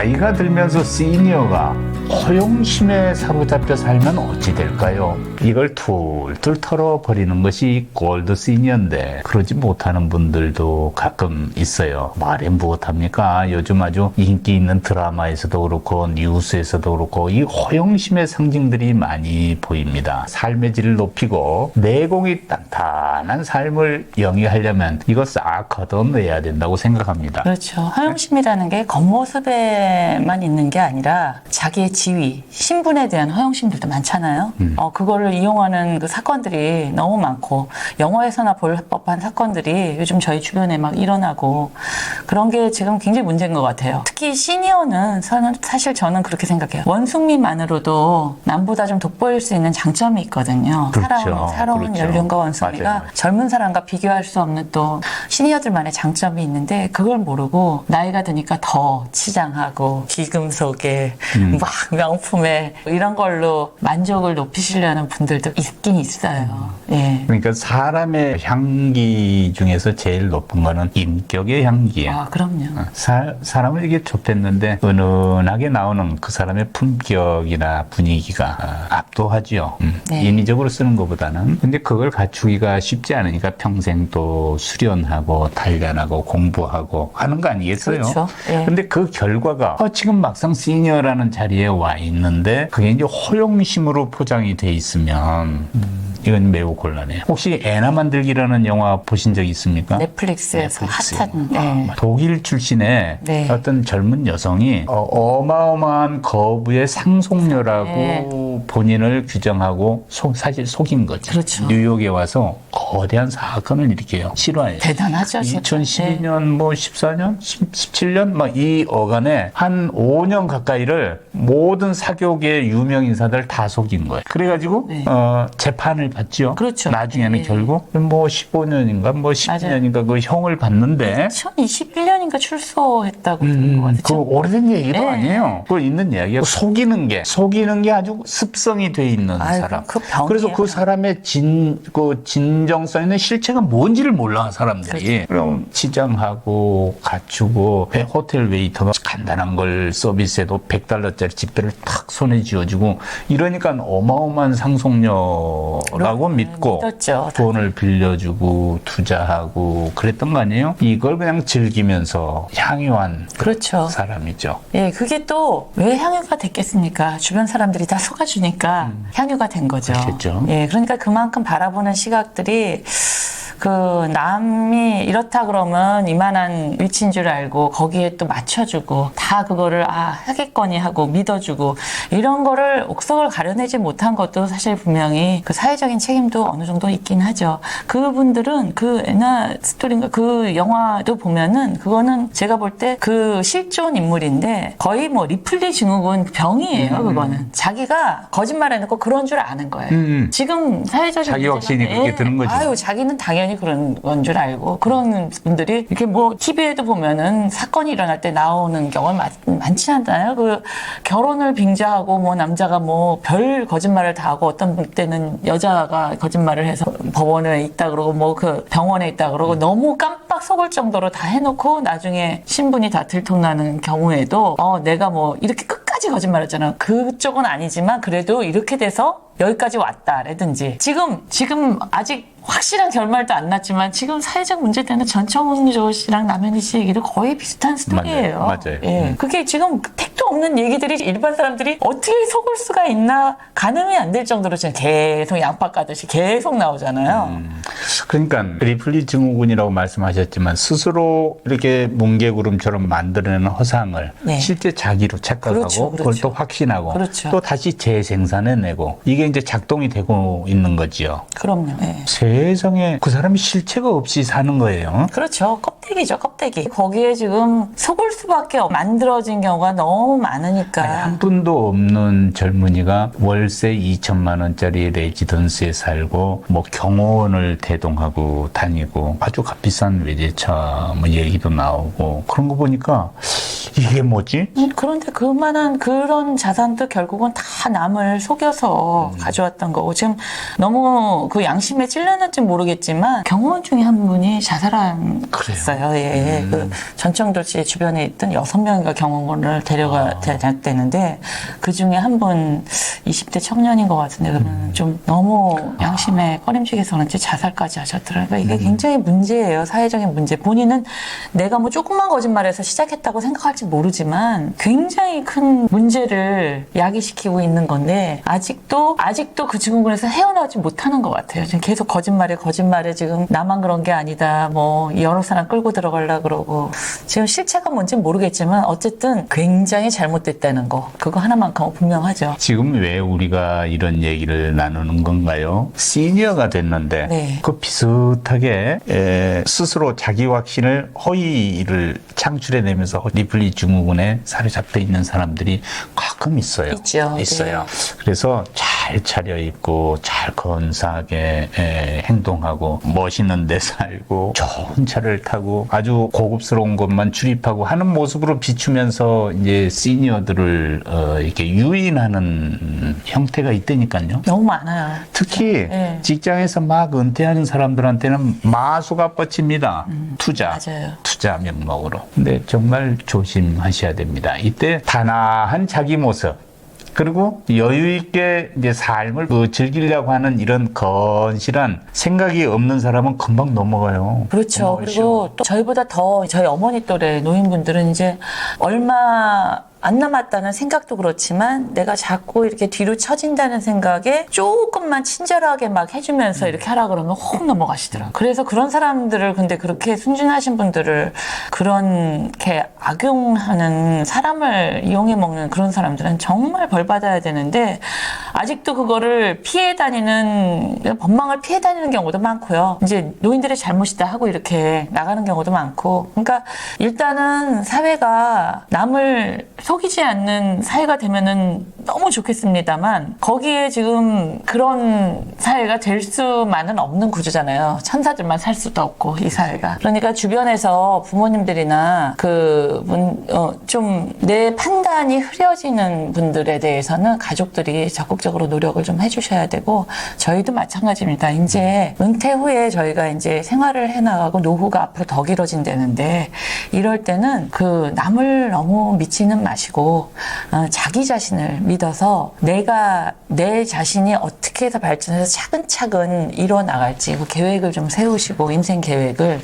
나이가 들면서 시니어가 허용심에 사로잡혀 살면 어찌 될까요? 이걸 툴툴 털어버리는 것이 골드 시니어인데 그러지 못하는 분들도 가끔 있어요. 말해 무엇합니까? 요즘 아주 인기 있는 드라마에서도 그렇고 뉴스에서도 그렇고 이 허용심의 상징들이 많이 보입니다. 삶의 질을 높이고 내공이 단단한 삶을 영위하려면 이거 싹 걷어내야 된다고 생각합니다. 그렇죠. 허영심이라는 게 겉모습에만 있는 게 아니라 자기의 지위, 신분에 대한 허영심들도 많잖아요. 음. 어, 그거를 이용하는 그 사건들이 너무 많고 영화에서나 볼 법한 사건들이 요즘 저희 주변에 막 일어나고 그런 게 지금 굉장히 문제인 것 같아요. 특히 시니어는 사실 저는 그렇게 생각해요. 원숭미만으로도 남보다 좀 돋보일 수 있는 장점이 있거든요. 그렇죠. 살아온, 살아온 그렇죠. 연륜과 원숭미가 맞아요. 젊은 사람과 비교할 수 없는 또 시니어들만의 장점이 있는데 그걸 모르고 나이가 드니까 더 치장하고 기금 속에 음. 막 명품에 이런 걸로 만족을 높이시려는 분들도 있긴 있어요. 예. 그러니까 사람의 향기 중에서 제일 높은 거는 인격의 향기야. 아, 그럼요. 사, 사람을 이게 좁혔는데 은은하게 나오는 그 사람의 품격이나 분위기가 어, 압도하지요. 음, 네. 인위적으로 쓰는 것보다는. 근데 그걸 갖추기가 쉽지 않으니까 평생 또 수련하고 단련하고 공부하고 하는 거 아니겠어요? 그렇죠. 예. 근데 그 결과가 어, 지금 막상 시니어라는 자리에 와 있는데 그게 이제 허용심으로 포장이 돼 있으면 음, 이건 매우 곤란해요. 혹시 애나 만들기라는 영화 보신 적 있습니까? 넷플릭스에서 넷플릭스. 핫한 네. 독일 출신의 네. 어떤 젊은 여성이 어, 마어마한 거부의 상속녀라고 본인을 규정하고 속- 사실 속인 거죠. 그렇죠. 뉴욕에 와서 거대한 사건을 일으켜요. 실화예요. 대단하죠. 진짜. 2012년 뭐 14년 17년 막 이 어간에 한 5년 가까이를 모든 사교계 유명 인사들 다 속인 거예요. 그래가지고 네. 어, 재판을 받죠. 그렇죠. 나중에는 예. 결국 뭐 15년인가 뭐 10년인가 그 형을 받는데 2021년인가 출소했다고 음, 들은 것 같아요. 그 오래된 얘기도 네. 아니에요. 그걸 있는 이야기예요. 속이는 게 속이는 게 아주 습성이 돼 있는 아이고, 사람. 그 그래서 그 병. 사람의 진, 그 진정성 있는 실체가 뭔지를 몰라 사람들이. 그렇죠. 그럼 치장하고 갖추고 회- 호텔 웨이터가 간단한 걸 서비스해도 100달러짜리 집배를 탁 손에 쥐어주고 이러니까 어마어마한 상속 녀라고 그럼, 믿고 믿었죠. 돈을 빌려주고 투자하고 그랬던 거 아니에요? 이걸 그냥 즐기면서 향유한 그렇죠. 사람이죠. 예, 그게 또 왜 향유가 됐겠습니까? 주변 사람들이 다 속아주니까 향유가 된 거죠. 음. 그렇겠죠. 예, 그러니까 그만큼 바라보는 시각들이 그 남이 이렇다 그러면 이만한 위치인 줄 알고 거기에 또 맞춰주고 다 그거를 아 하겠거니 하고 믿어주고 이런 거를 옥석을 가려내지 못한 것도 사실 분명히 그 사회적 인 책임도 어느 정도 있긴 하죠. 그분들은 그 에나 스토리인가 그 영화도 보면은 그거는 제가 볼 때 그 실존 인물인데 거의 뭐 리플리 증후군 병이에요. 그거는 자기가 거짓말 해놓고 그런 줄 아는 거예요. 음. 지금 사회적인 자기 확신이 그렇게 예. 드는 거죠. 아유 자기는 당연히 그런 건 줄 알고 그런 분들이 이렇게 뭐 TV에도 보면은 사건이 일어날 때 나오는 경우 많, 많지 않나요? 그 결혼을 빙자하고 뭐 남자가 뭐 별 거짓말을 다 하고 어떤 분 때는 여자 가 거짓말을 해서 법원에 있다 그러고 뭐 그 병원에 있다 그러고 너무 깜빡 속을 정도로 다 해놓고 나중에 신분이 다 들통나는 경우에도 어 내가 뭐 이렇게 끝까지 거짓말했잖아. 그쪽은 아니지만 그래도 이렇게 돼서 여기까지 왔다라든지 지금 지금 아직 확실한 결말도 안 났지만 지금 사회적 문제 때문에 전청훈 씨랑 남현희 씨 얘기도 거의 비슷한 스토리예요. 맞아요. 맞아요. 예. 음. 그게 지금 택도 없는 얘기들이 일반 사람들이 어떻게 속을 수가 있나 가늠이 안 될 정도로 지금 계속 양파 까듯이 계속 나오잖아요. 음. 그러니까 리플리 증후군이라고 말씀하셨지만 스스로 이렇게 뭉게구름처럼 만들어내는 허상을 네. 실제 자기로 착각하고 그렇죠, 그렇죠. 또 확신하고 그렇죠. 또 다시 재생산해내고 이게 이제 작동이 되고 있는 거지요. 그럼요. 예. 세상에 그 사람이 실체가 없이 사는 거예요. 그렇죠. 껍데기죠, 껍데기. 거기에 지금 속을 수밖에 없- 만들어진 경우가 너무 많으니까. 아니, 한 분도 없는 젊은이가 월세 2천만 원짜리 레지던스에 살고 뭐 경호원을 대동하고 다니고 아주 값비싼 외제차 뭐 얘기도 나오고 그런 거 보니까 이게 뭐지? 음, 그런데 그만한 그런 자산도 결국은 다 남을 속여서 가져왔던 거고 지금 너무 그 양심에 찔 렸는지 모르겠지만 경호원 중에 한 분이 자살한 그래요? 있어요. 예, 그 전청도시 주변에 있던 여섯 명인가 경호원을 데려가 대놨대는데 그 중에 한 분 20대 청년인 것 같은데 그러면 좀 너무 양심에 꺼림직해서 그런지 자살까지 하셨더라고요. 그러니까 이게 굉장히 문제예요. 사회적인 문제. 본인은 내가 뭐 조그만 거짓말에서 시작했다고 생각할지 모르지만 굉장히 큰 문제를 야기시키고 있는 건데 아직도 아직도 그 증후군에서 헤어나오지 못하는 것 같아요. 지금 계속 거짓 말에 거짓말에 지금 나만 그런 게 아니다. 뭐 여러 사람 끌고 들어가려 그러고 지금 실체가 뭔지는 모르겠지만 어쨌든 굉장히 잘못됐다는 거 그거 하나만큼은 분명하죠. 지금 왜 우리가 이런 얘기를 나누는 건가요? 시니어가 됐는데 네. 그 비슷하게 에, 스스로 자기 확신을 허위를 창출해내면서 리플리 증후군에 사로잡혀 있는 사람들이 가끔 있어요. 있죠. 있어요. 그래서 잘 차려입고 잘 건사하게 에, 행동하고 멋있는 데 살고 좋은 차를 타고 아주 고급스러운 것만 출입하고 하는 모습으로 비추면서 이제 시니어들을 어, 이렇게 유인하는 형태가 있다니까요. 너무 많아요. 특히 네. 직장에서 막 은퇴하는 사람들한테는 마수가 뻗칩니다. 투자. 음, 맞아요. 투자 명목으로. 근데 정말 조심하셔야 됩니다. 이때 단아한 자기 모습. 그리고 여유 있게 이제 삶을 그 즐기려고 하는 이런 건실한 생각이 없는 사람은 금방 넘어가요. 그렇죠. 그리고 또 저희보다 더 저희 어머니 또래 노인분들은 이제 얼마 안 남았다는 생각도 그렇지만 내가 자꾸 이렇게 뒤로 처진다는 생각에 조금만 친절하게 막 해주면서 이렇게 하라 그러면 혹 넘어가시더라고요. 그래서 그런 사람들을 근데 그렇게 순진하신 분들을 그렇게 악용하는 사람을 이용해 먹는 그런 사람들은 정말 벌 받아야 되는데 아직도 그거를 피해 다니는 법망을 피해 다니는 경우도 많고요. 이제 노인들의 잘못이다 하고 이렇게 나가는 경우도 많고. 그러니까 일단은 사회가 남을 속이지 않는 사회가 되면은 너무 좋겠습니다만 거기에 지금 그런 사회가 될 수만은 없는 구조잖아요. 천사들만 살 수도 없고 이 사회가. 그러니까 주변에서 부모님들이나 그좀 내 판단이 흐려지는 분들에 대해서는 가족들이 적극적으로 노력을 좀 해주셔야 되고 저희도 마찬가지입니다. 이제 은퇴 후에 저희가 이제 생활을 해나가고 노후가 앞으로 더 길어진다는데 이럴 때는 그 남을 너무 미치는 마시고 어, 자기 자신을 믿 어서 내가 내 자신이 어떻게 해서 발전해서 차근차근 이뤄 나갈지 그 계획을 좀 세우시고 인생 계획을.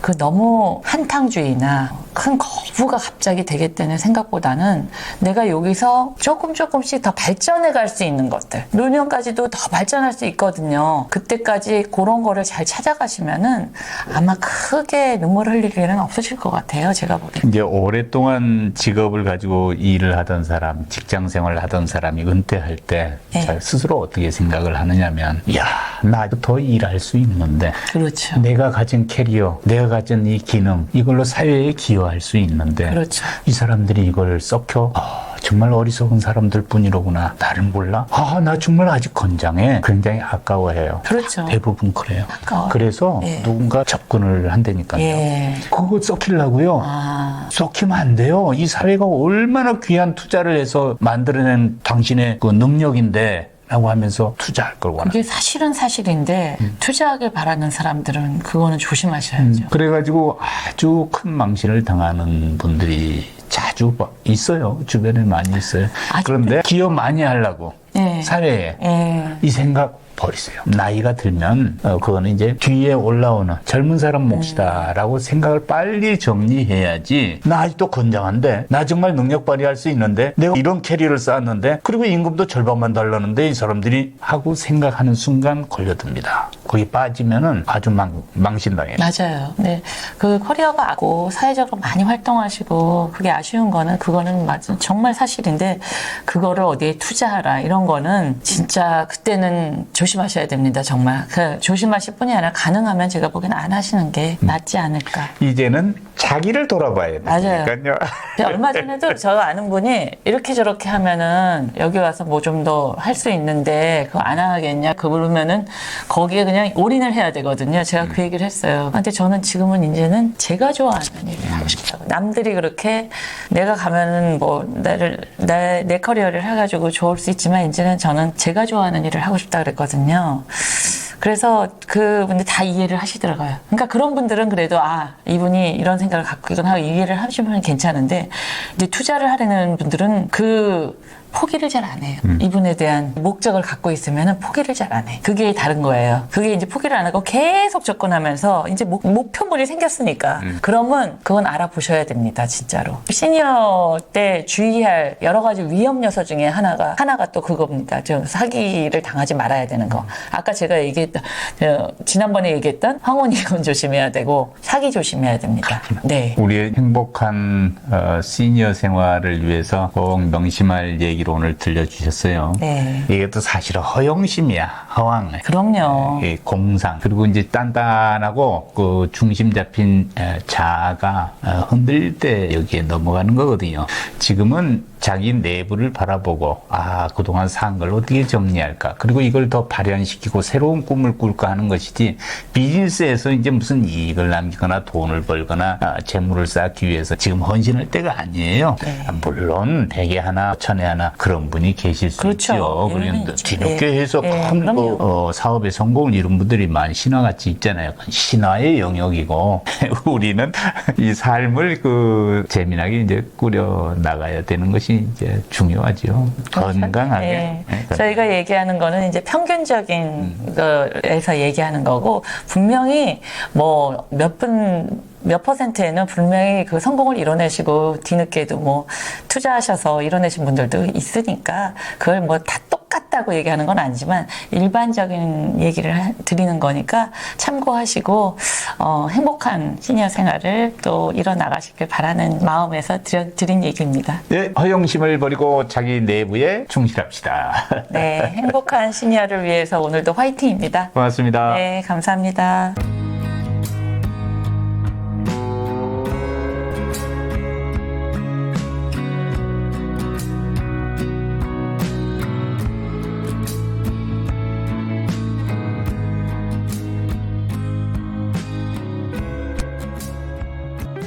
그 너무 한탕주의나 큰 거부가 갑자기 되겠다는 생각보다는 내가 여기서 조금 조금씩 더 발전해 갈 수 있는 것들 노년까지도 더 발전할 수 있거든요. 그때까지 그런 거를 잘 찾아가시면은 아마 크게 눈물 흘릴 일은 없으실 것 같아요 제가 보기엔. 이제 오랫동안 직업을 가지고 일을 하던 사람, 직장 생활을 하던 사람이 은퇴할 때 네. 자, 스스로 어떻게 생각을 하느냐면, 야, 나도 더 일할 수 있는데, 그렇죠. 내가 가진 캐리어, 내가 가진 이 기능, 이걸로 사회에 기여 할 수 있는데, 그렇죠. 이 사람들이 이걸 썩혀, 아, 정말 어리석은 사람들 뿐이로구나. 나를 몰라? 아, 나 정말 아직 건장해. 굉장히 아까워해요. 그렇죠. 대부분 그래요. 아까워요. 그래서 예. 누군가 접근을 한다니까요. 예. 그거 썩히려고요. 아 썩히면 안 돼요. 이 사회가 얼마나 귀한 투자를 해서 만들어낸 당신의 그 능력인데 라고 하면서 투자할 걸 원합니다. 그게 사실은 사실인데 음. 투자하길 바라는 사람들은 그거는 조심하셔야죠 그래가지고 아주 큰 망신을 당하는 분들이 자주 봐- 있어요. 주변에 많이 있어요. 그런데 기여 많이 하려고 예. 사회에 예. 이 생각 버리세요. 나이가 들면 어, 그거는 이제 뒤에 올라오는 젊은 사람 몫이다라고 생각을 빨리 정리해야지. 나 아직도 건장한데 나 정말 능력 발휘할 수 있는데 내가 이런 캐리어를 쌓았는데 그리고 임금도 절반만 달라는데 이 사람들이 하고 생각하는 순간 걸려듭니다. 거기 빠지면은 아주 망, 망신당해요. 맞아요. 네. 그 커리어가 아고 사회적으로 많이 활동하시고 그게 아쉬운 거는 그거는 맞 정말 사실인데 그거를 어디에 투자하라 이런 거는 진짜 그때는 조 심하셔야 됩니다. 정말. 그 조심하실 뿐이 아니라 가능하면 제가 보기엔 안 하시는 게 낫지 않을까. 이제는 자기를 돌아봐야 맞아요. 되니까요. 제가 얼마 전에도 저 아는 분이 이렇게 저렇게 하면은 여기 와서 뭐 좀 더 할 수 있는데 그거 안 하겠냐? 그러면은 거기에 그냥 올인을 해야 되거든요. 제가 그 얘기를 했어요. 근데 저는 지금은 이제는 제가 좋아하는 일을 하고 싶다고. 남들이 그렇게 내가 가면은 뭐 나를 내, 내 커리어를 해가지고 좋을 수 있지만 이제는 저는 제가 좋아하는 일을 하고 싶다 그랬거든요. 그래서 그분들 다 이해를 하시더라고요. 그러니까 그런 분들은 그래도 아 이분이 이런 생각을 갖고 하고 이해를 하시면 괜찮은데 이제 투자를 하려는 분들은 그 포기를 잘 안 해요. 이분에 대한 목적을 갖고 있으면 포기를 잘 안 해. 그게 다른 거예요. 그게 이제 포기를 안 하고 계속 접근하면서 이제 목, 목표물이 생겼으니까 그러면 그건 알아보셔야 됩니다. 진짜로. 시니어 때 주의할 여러 가지 위험 요소 중에 하나가 하나가 또 그겁니다. 저 사기를 당하지 말아야 되는 거. 아까 제가 얘기했던 저, 지난번에 얘기했던 황혼이건 조심해야 되고 사기 조심해야 됩니다. 네. 우리의 행복한 어, 시니어 생활을 위해서 꼭 명심할 얘기 를 오늘 들려주셨어요. 네. 이게 또 사실은 허영심이야, 허황. 그럼요. 예, 공상 그리고 이제 단단하고 그 중심 잡힌 에, 자아가 어, 흔들릴 때 여기에 넘어가는 거거든요. 지금은 자기 내부를 바라보고 아 그동안 산 걸 어떻게 정리할까 그리고 이걸 더 발현시키고 새로운 꿈을 꿀까 하는 것이지 비즈니스에서 이제 무슨 이익을 남기거나 돈을 벌거나 아, 재물을 쌓기 위해서 지금 헌신할 때가 아니에요. 네. 아, 물론 백에 하나 천에 하나 그런 분이 계실 수 그렇죠. 있죠. 그런데. 뒤늦게해서 예. 예, 큰 그럼요. 어, 사업의 성공을 이룬 분들이 많이 신화같이 있잖아요. 신화의 영역이고 우리는 이 삶을 그 재미나게 이제 꾸려 나가야 되는 것이 이제 중요하죠. 건강하게. 네. 네, 저희가 얘기하는 거는 이제 평균적인 거에서 얘기하는 거고 분명히 뭐 몇 분 몇 퍼센트에는 분명히 그 성공을 이뤄내시고 뒤늦게도 뭐 투자하셔서 이뤄내신 분들도 있으니까 그걸 뭐 다 똑같다고 얘기하는 건 아니지만 일반적인 얘기를 하- 드리는 거니까 참고하시고 어, 행복한 시니어 생활을 또 이뤄나가시길 바라는 마음에서 드려, 드린 얘기입니다. 네, 허영심을 버리고 자기 내부에 충실합시다. 네, 행복한 시니어를 위해서 오늘도 화이팅입니다. 고맙습니다. 네, 감사합니다.